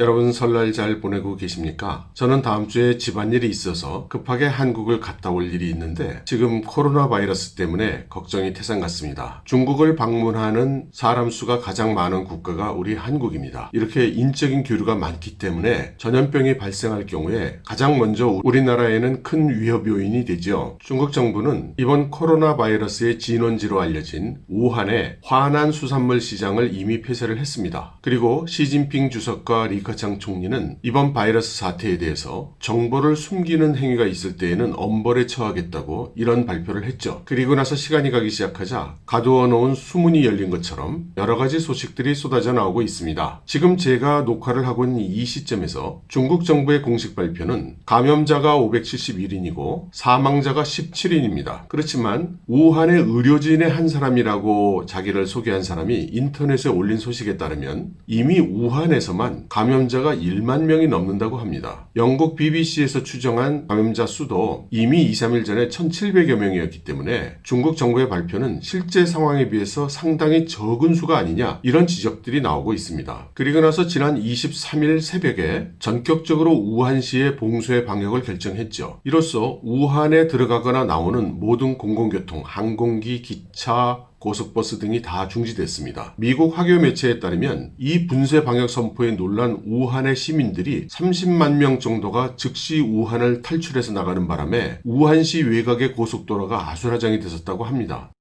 여러분 설날 잘 보내고 계십니까? 저는 다음 주에 집안일이 있어서 급하게 한국을 갔다 올 일이 있는데 지금 코로나 바이러스 때문에 걱정이 태산 같습니다. 중국을 방문하는 사람 수가 가장 많은 국가가 우리 한국입니다. 이렇게 인적인 교류가 많기 때문에 전염병이 발생할 경우에 가장 먼저 우리나라에는 큰 위협 요인이 되죠. 중국 정부는 이번 코로나 바이러스의 진원지로 알려진 우한의 화난 수산물 시장을 이미 폐쇄를 했습니다. 그리고 시진핑 주석과 리 커창 총리는 이번 바이러스 사태에 대해서 정보를 숨기는 행위가 있을 때에는 엄벌에 처하겠다고 이런 발표를 했죠. 그리고 나서 시간이 가기 시작하자 가두어 놓은 수문이 열린 것처럼 여러 가지 소식들이 쏟아져 나오고 있습니다. 지금 제가 녹화를 하고 있는 이 시점에서 중국 정부의 공식 발표는 감염자가 571인이고 사망자가 17인입니다. 그렇지만 우한의 의료진의 한 사람이라고 자기를 소개한 사람이 인터넷에 올린 소식에 따르면 이미 우한에서만 감염 자가 1만 명이 넘는다고 합니다. 영국 BBC에서 추정한 감염자 수도 이미 2, 3일 전에 1,700여 명이었기 때문에 중국 정부의 발표는 실제 상황에 비해서 상당히 적은 수가 아니냐 이런 지적들이 나오고 있습니다. 그리고 나서 지난 23일 새벽에 전격적으로 우한시의 봉쇄 방역을 결정했죠. 이로써 우한에 들어가거나 나오는 모든 공공교통, 항공기, 기차, 고속버스 등이 다 중지됐습니다. 미국 화교 매체에 따르면 이 분쇄 방역 선포에 놀란 우한의 시민들이 30만 명 정도가 즉시 우한을 탈출해서 나가는 바람에 우한시 외곽의 고속도로가 아수라장이 됐었다고 합니다.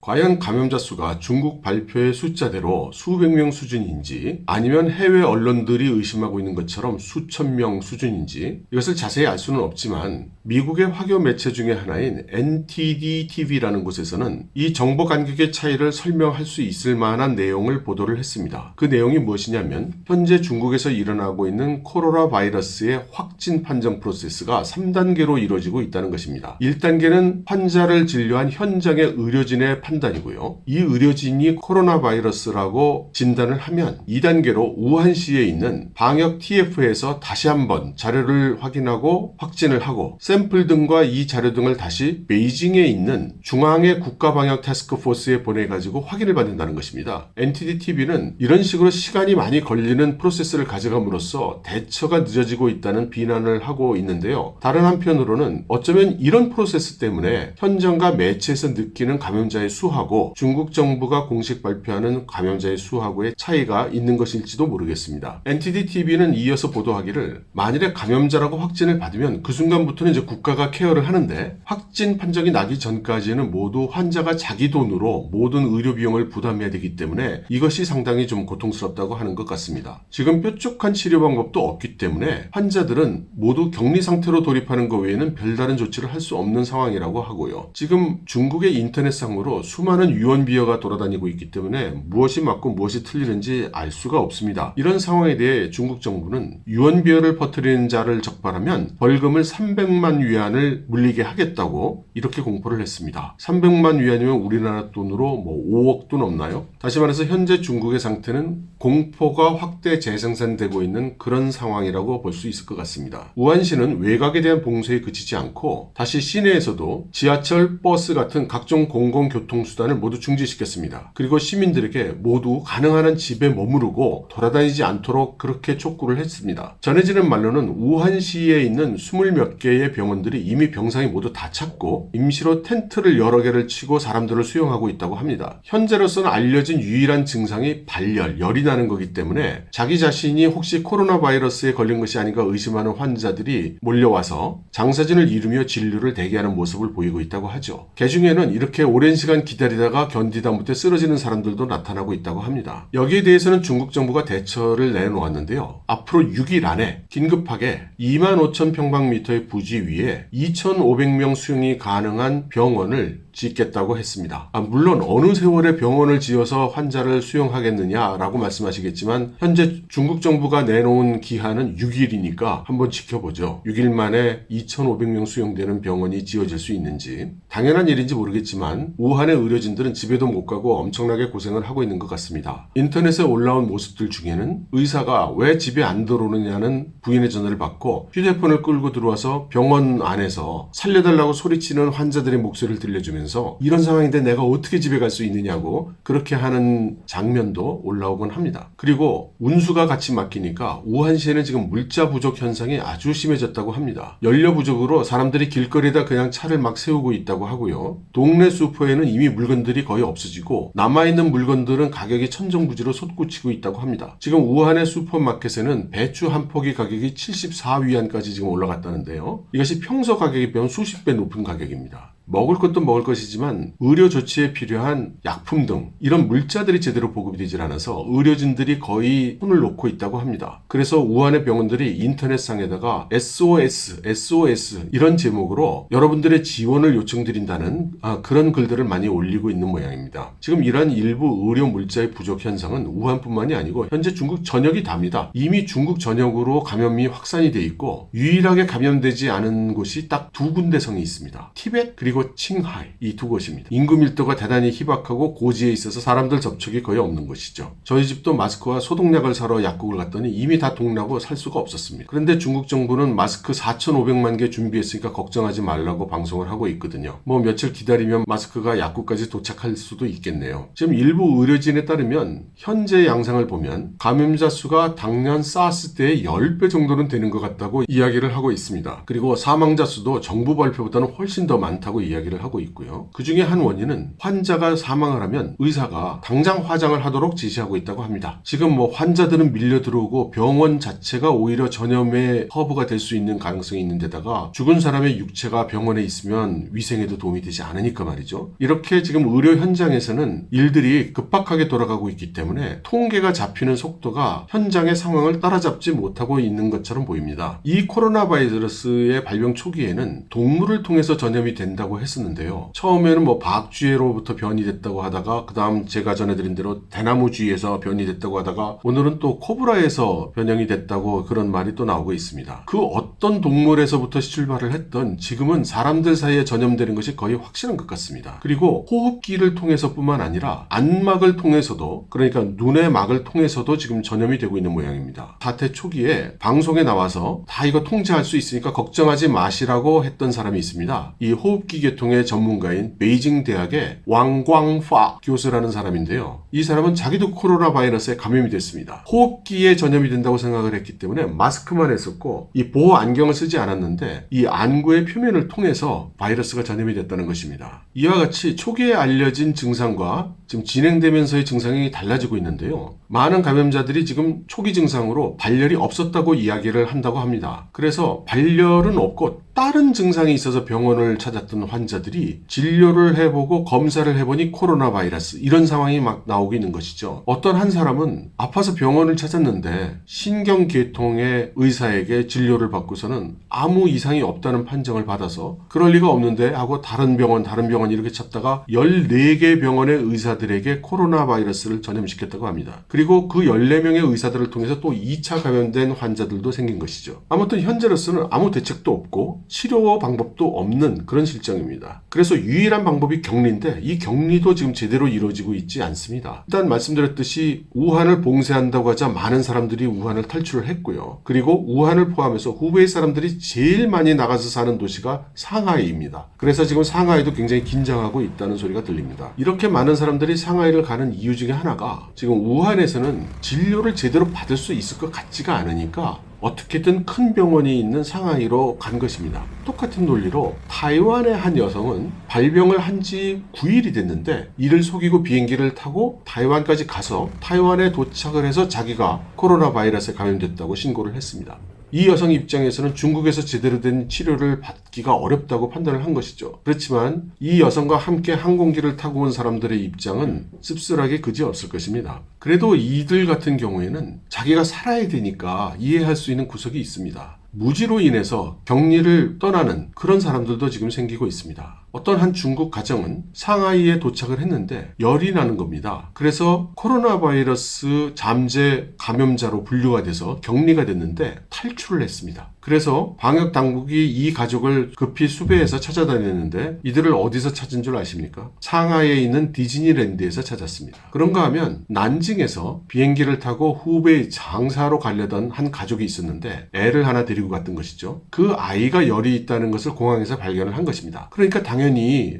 과연 감염자 수가 중국 발표의 숫자대로 수백 명 수준인지 아니면 해외 언론들이 의심하고 있는 것처럼 수천 명 수준인지 이것을 자세히 알 수는 없지만 미국의 화교 매체 중에 하나인 NTD TV라는 곳에서는 이 정보 간격의 차이를 설명할 수 있을 만한 내용을 보도를 했습니다. 그 내용이 무엇이냐면 현재 중국에서 일어나고 있는 코로나 바이러스의 확진 판정 프로세스가 3단계로 이루어지고 있다는 것입니다. 1단계는 환자를 진료한 현장의 의료진의 판단이고요. 이 의료진이 코로나 바이러스라고 진단을 하면 2단계로 우한시에 있는 방역 TF에서 다시 한번 자료를 확인하고 확진을 하고 샘플 등과 이 자료 등을 다시 베이징에 있는 중앙의 국가방역 태스크포스에 보내가지고 확인을 받는다는 것입니다. NTD TV는 이런 식으로 시간이 많이 걸리는 프로세스를 가져감으로써 대처가 늦어지고 있다는 비난을 하고 있는데요. 다른 한편으로는 어쩌면 이런 프로세스 때문에 현장과 매체에서 느끼는 감염자의 수하고 중국 정부가 공식 발표하는 감염자의 수하고의 차이가 있는 것일지도 모르겠습니다. NTD TV는 이어서 보도하기를 만일에 감염자라고 확진을 받으면 그 순간부터는 이제 국가가 케어를 하는데 확진 판정이 나기 전까지는 모두 환자가 자기 돈으로 모든 의료 비용을 부담해야 되기 때문에 이것이 상당히 좀 고통스럽다고 하는 것 같습니다. 지금 뾰족한 치료 방법도 없기 때문에 환자들은 모두 격리 상태로 돌입하는 것 외에는 별다른 조치를 할 수 없는 상황이라고 하고요. 지금 중국의 인터넷상으로 수많은 유언 비어가 돌아다니고 있기 때문에 무엇이 맞고 무엇이 틀리는지 알 수가 없습니다. 이런 상황에 대해 중국 정부는 유언 비어를 퍼뜨리는 자를 적발하면 벌금을 300만 위안을 물리게 하겠다고 이렇게 공포를 했습니다. 300만 위안이면 우리나라 돈으로 뭐 5억도 넘나요? 다시 말해서 현재 중국의 상태는 공포가 확대 재생산되고 있는 그런 상황이라고 볼 수 있을 것 같습니다. 우한시는 외곽에 대한 봉쇄에 그치지 않고 다시 시내에서도 지하철, 버스 같은 각종 공공교통 수단을 모두 중지시켰습니다. 그리고 시민들에게 모두 가능한 한 집에 머무르고 돌아다니지 않도록 그렇게 촉구를 했습니다. 전해지는 말로는 우한시에 있는 20몇 개의 병원들이 이미 병상이 모두 다 찼고 임시로 텐트를 여러 개를 치고 사람들을 수용하고 있다고 합니다. 현재로서는 알려진 유일한 증상이 발열, 열이 나는 거기 때문에 자기 자신이 혹시 코로나 바이러스에 걸린 것이 아닌가 의심하는 환자들이 몰려와서 장사진을 이루며 진료를 대기하는 모습을 보이고 있다고 하죠. 개 중에는 이렇게 오랜 시간 기다리다가 견디다 못해 쓰러지는 사람들도 나타나고 있다고 합니다. 여기에 대해서는 중국 정부가 대처를 내놓았는데요. 앞으로 6일 안에 긴급하게 2만 5천 평방미터의 부지 위에 2,500명 수용이 가능한 병원을 짓겠다고 했습니다. 아, 물론 어느 세월에 병원을 지어서 환자를 수용하겠느냐라고 말씀하시겠지만 현재 중국 정부가 내놓은 기한은 6일이니까 한번 지켜보죠. 6일 만에 2,500명 수용되는 병원이 지어질 수 있는지 당연한 일인지 모르겠지만 우한의 의료진들은 집에도 못 가고 엄청나게 고생을 하고 있는 것 같습니다. 인터넷에 올라온 모습들 중에는 의사가 왜 집에 안 들어오느냐는 부인의 전화를 받고 휴대폰을 끌고 들어와서 병원 안에서 살려달라고 소리치는 환자들의 목소리를 들려주면서 이런 상황인데 내가 어떻게 집에 갈 수 있느냐고 그렇게 하는 장면도 올라오곤 합니다. 그리고 운수가 같이 맡기니까 우한시에는 지금 물자 부족 현상이 아주 심해졌다고 합니다. 연료 부족으로 사람들이 길거리에다 그냥 차를 막 세우고 있다고 하고요. 동네 슈퍼에는 이미 물건들이 거의 없어지고 남아있는 물건들은 가격이 천정부지로 솟구치고 있다고 합니다. 지금 우한의 슈퍼마켓에는 배추 한 포기 가격이 74위안까지 지금 올라갔다는데요. 이것이 평소 가격에 비하면 수십 배 높은 가격입니다. 먹을 것도 먹을 것이지만 의료 조치에 필요한 약품 등 이런 물자들이 제대로 보급이 되질 않아서 의료진들이 거의 손을 놓고 있다고 합니다. 그래서 우한의 병원들이 인터넷상에다가 SOS, SOS 이런 제목으로 여러분들의 지원을 요청드린다는 아, 그런 글들을 많이 올리고 있는 모양입니다. 지금 이러한 일부 의료 물자의 부족 현상은 우한뿐만이 아니고 현재 중국 전역이 답니다. 이미 중국 전역으로 감염이 확산이 돼 있고 유일하게 감염되지 않은 곳이 딱 두 군데 성이 있습니다. 티벳 그리고 칭하이 이 두 곳입니다. 인구 밀도가 대단히 희박하고 고지에 있어서 사람들 접촉이 거의 없는 곳이죠. 저희 집도 마스크와 소독약을 사러 약국을 갔더니 이미 다 동나고 살 수가 없었습니다. 그런데 중국 정부는 마스크 4,500만 개 준비했으니까 걱정하지 말라고 방송을 하고 있거든요. 뭐 며칠 기다리면 마스크가 약국까지 도착할 수도 있겠네요. 지금 일부 의료진에 따르면 현재 양상을 보면 감염자 수가 당년 사스 때의 10배 정도는 되는 것 같다고 이야기를 하고 있습니다. 그리고 사망자 수도 정부 발표보다는 훨씬 더 많다고 이야기를 하고 있고요. 그 중에 한 원인은 환자가 사망을 하면 의사가 당장 화장을 하도록 지시하고 있다고 합니다. 지금 뭐 환자들은 밀려 들어오고 병원 자체가 오히려 전염의 허브가 될 수 있는 가능성이 있는 데다가 죽은 사람의 육체가 병원에 있으면 위생에도 도움이 되지 않으니까 말이죠. 이렇게 지금 의료 현장에서는 일들이 급박하게 돌아가고 있기 때문에 통계가 잡히는 속도가 현장의 상황을 따라잡지 못하고 있는 것처럼 보입니다. 이 코로나 바이러스의 발병 초기에는 동물을 통해서 전염이 된다고 했었는데요. 처음에는 뭐 박쥐로부터 변이 됐다고 하다가 그 다음 제가 전해드린 대로 대나무쥐에서 변이 됐다고 하다가 오늘은 또 코브라에서 변형이 됐다고 그런 말이 또 나오고 있습니다. 그 어떤 동물에서부터 출발을 했던 지금은 사람들 사이에 전염되는 것이 거의 확실한 것 같습니다. 그리고 호흡기를 통해서뿐만 아니라 안막을 통해서도 그러니까 눈의 막을 통해서도 지금 전염이 되고 있는 모양입니다. 사태 초기에 방송에 나와서 다 이거 통제할 수 있으니까 걱정하지 마시라고 했던 사람이 있습니다. 이 호흡기 계통의 전문가인 베이징 대학의 왕광파 교수라는 사람인데요. 이 사람은 자기도 코로나 바이러스에 감염이 됐습니다. 호흡기에 전염이 된다고 생각을 했기 때문에 마스크만 했었고 이 보호 안경을 쓰지 않았는데 이 안구의 표면을 통해서 바이러스가 전염이 됐다는 것입니다. 이와 같이 초기에 알려진 증상과 지금 진행되면서의 증상이 달라지고 있는데요. 많은 감염자들이 지금 초기 증상으로 발열이 없었다고 이야기를 한다고 합니다. 그래서 발열은 없고 다른 증상이 있어서 병원을 찾았던 환자들이 진료를 해보고 검사를 해보니 코로나 바이러스 이런 상황이 막 나오고 있는 것이죠. 어떤 한 사람은 아파서 병원을 찾았는데 신경계통의 의사에게 진료를 받고서는 아무 이상이 없다는 판정을 받아서 그럴 리가 없는데 하고 다른 병원 다른 병원 이렇게 찾다가 14개 병원의 의사들에게 코로나 바이러스를 전염시켰다고 합니다. 그리고 그 14명의 의사들을 통해서 또 2차 감염된 환자들도 생긴 것이죠. 아무튼 현재로서는 아무 대책도 없고 치료 방법도 없는 그런 실정입니다. 그래서 유일한 방법이 격리인데 이 격리도 지금 제대로 이루어지고 있지 않습니다. 일단 말씀드렸듯이 우한을 봉쇄한다고 하자 많은 사람들이 우한을 탈출을 했고요. 그리고 우한을 포함해서 후베이 사람들이 제일 많이 나가서 사는 도시가 상하이입니다. 그래서 지금 상하이도 굉장히 긴장하고 있다는 소리가 들립니다. 이렇게 많은 사람들이 상하이를 가는 이유 중에 하나가 지금 우한에서는 진료를 제대로 받을 수 있을 것 같지가 않으니까 어떻게든 큰 병원이 있는 상하이로 간 것입니다. 똑같은 논리로 타이완의 한 여성은 발병을 한 지 9일이 됐는데 이를 속이고 비행기를 타고 타이완까지 가서 타이완에 도착을 해서 자기가 코로나 바이러스에 감염됐다고 신고를 했습니다. 이 여성 입장에서는 중국에서 제대로 된 치료를 받기가 어렵다고 판단을 한 것이죠. 그렇지만 이 여성과 함께 항공기를 타고 온 사람들의 입장은 씁쓸하게 그지없을 것입니다. 그래도 이들 같은 경우에는 자기가 살아야 되니까 이해할 수 있는 구석이 있습니다. 무지로 인해서 격리를 떠나는 그런 사람들도 지금 생기고 있습니다. 어떤 한 중국 가정은 상하이에 도착을 했는데 열이 나는 겁니다. 그래서 코로나 바이러스 잠재 감염자로 분류가 돼서 격리가 됐는데 탈출을 했습니다. 그래서 방역 당국이 이 가족을 급히 수배해서 찾아다녔는데 이들을 어디서 찾은 줄 아십니까? 상하이에 있는 디즈니랜드에서 찾았습니다. 그런가 하면 난징에서 비행기를 타고 후베이 장사로 가려던 한 가족이 있었는데 애를 하나 데리고 갔던 것이죠. 그 아이가 열이 있다는 것을 공항에서 발견을 한 것입니다. 그러니까 당연히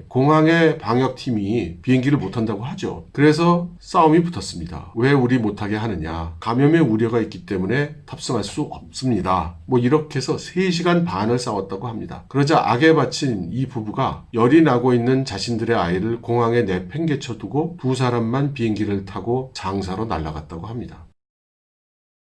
공항의 방역팀이 비행기를 못 탄다고 하죠. 그래서 싸움이 붙었습니다. 왜 우리 못하게 하느냐? 감염의 우려가 있기 때문에 탑승할 수 없습니다. 뭐 이렇게 해서 3시간 반을 싸웠다고 합니다. 그러자 악에 바친 이 부부가 열이 나고 있는 자신들의 아이를 공항에 내팽개쳐 두고 두 사람만 비행기를 타고 장사로 날아갔다고 합니다.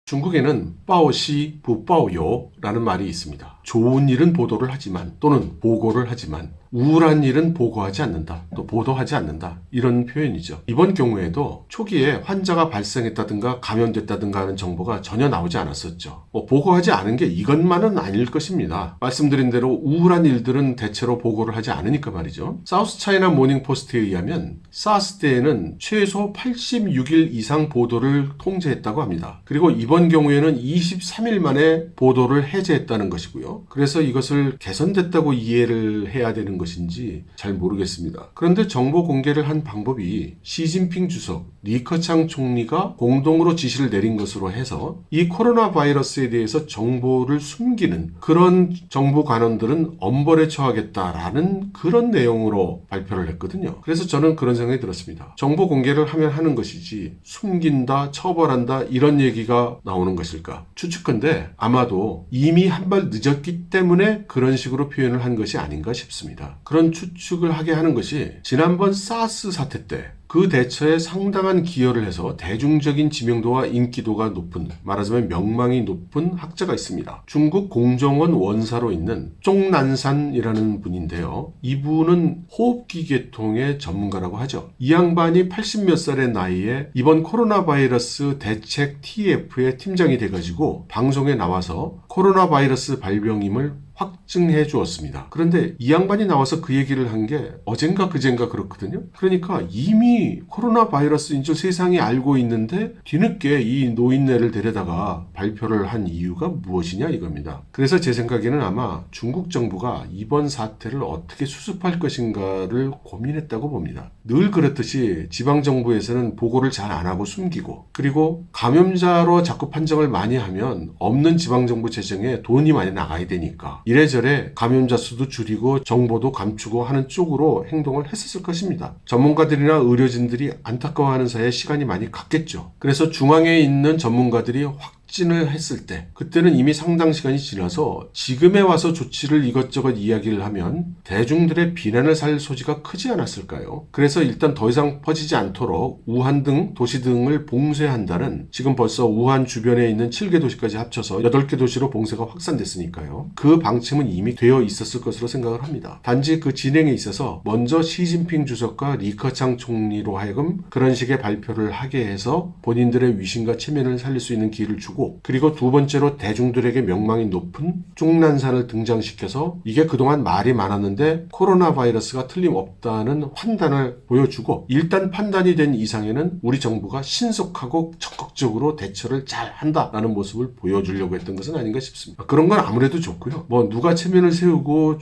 중국에는 빠오시 부빠오요라는 말이 있습니다. 좋은 일은 보도를 하지만 또는 보고를 하지만 우울한 일은 보고하지 않는다. 또 보도하지 않는다. 이런 표현이죠. 이번 경우에도 초기에 환자가 발생했다든가 감염됐다든가 하는 정보가 전혀 나오지 않았었죠. 뭐 보고하지 않은 게 이것만은 아닐 것입니다. 말씀드린 대로 우울한 일들은 대체로 보고를 하지 않으니까 말이죠. 사우스 차이나 모닝 포스트에 의하면 사스 때에는 최소 86일 이상 보도를 통제했다고 합니다. 그리고 이번 경우에는 23일 만에 보도를 해제했다는 것이고요. 그래서 이것을 개선됐다고 이해를 해야 되는 것인지 잘 모르겠습니다. 그런데 정보 공개를 한 방법이 시진핑 주석, 리커창 총리가 공동으로 지시를 내린 것으로 해서 이 코로나 바이러스에 대해서 정보를 숨기는 그런 정부 관원들은 엄벌에 처하겠다라는 그런 내용으로 발표를 했거든요. 그래서 저는 그런 생각이 들었습니다. 정보 공개를 하면 하는 것이지 숨긴다, 처벌한다 이런 얘기가 나오는 것일까? 추측컨대 아마도 이미 한 발 늦었 기 때문에 그런 식으로 표현을 한 것이 아닌가 싶습니다. 그런 추측을 하게 하는 것이 지난번 사스 사태 때 그 대처에 상당한 기여를 해서 대중적인 지명도와 인기도가 높은 말하자면 명망이 높은 학자가 있습니다. 중국 공정원 원사로 있는 쪽난산이라는 분인데요. 이분은 호흡기 계통의 전문가라고 하죠. 이 양반이 80몇 살의 나이에 이번 코로나 바이러스 대책 TF의 팀장이 돼가지고 방송에 나와서 코로나 바이러스 발병임을 확증해 주었습니다. 그런데 이 양반이 나와서 그 얘기를 한 게 어젠가 그젠가 그렇거든요. 그러니까 이미 코로나 바이러스인 줄 세상이 알고 있는데 뒤늦게 이 노인네를 데려다가 발표를 한 이유가 무엇이냐 이겁니다. 그래서 제 생각에는 아마 중국 정부가 이번 사태를 어떻게 수습할 것인가를 고민했다고 봅니다. 늘 그렇듯이 지방 정부에서는 보고를 잘 안 하고 숨기고 그리고 감염자로 자꾸 판정을 많이 하면 없는 지방 정부 재정에 돈이 많이 나가야 되니까 이래저래 감염자 수도 줄이고 정보도 감추고 하는 쪽으로 행동을 했었을 것입니다. 전문가들이나 의료진들이 안타까워하는 사이에 시간이 많이 갔겠죠. 그래서 중앙에 있는 전문가들이 확 진을 했을 때 그때는 이미 상당 시간이 지나서 지금에 와서 조치를 이것저것 이야기를 하면 대중들의 비난을 살 소지가 크지 않았을까요? 그래서 일단 더 이상 퍼지지 않도록 우한 등 도시 등을 봉쇄한다는 지금 벌써 우한 주변에 있는 7개 도시까지 합쳐서 8개 도시로 봉쇄가 확산됐으니까요. 그 방침은 이미 되어 있었을 것으로 생각을 합니다. 단지 그 진행에 있어서 먼저 시진핑 주석과 리커창 총리로 하여금 그런 식의 발표를 하게 해서 본인들의 위신과 체면을 살릴 수 있는 기회를 주고 그리고 두 번째로 대중들에게 명망이 높은 중난산을 등장시켜서 이게 그동안 말이 많았는데 코로나 바이러스가 틀림없다는 판단을 보여주고 일단 판단이 된 이상에는 우리 정부가 신속하고 적극적으로 대처를 잘 한다라는 모습을 보여주려고 했던 것은 아닌가 싶습니다. 그런 건 아무래도 좋고요. 뭐 누가 체면을 세우고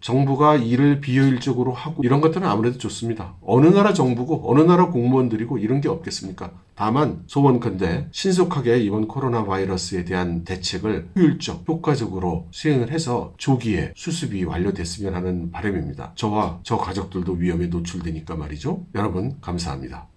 정부가 일을 비효율적으로 하고 이런 것들은 아무래도 좋습니다. 어느 나라 정부고 어느 나라 공무원들이고 이런 게 없겠습니까? 다만 소원컨대 신속하게 이번 바이러스에 대한 대책을 효율적, 효과적으로 수행을 해서 조기에 수습이 완료됐으면 하는 바람입니다. 저와 저 가족들도 위험에 노출되니까 말이죠. 여러분 감사합니다.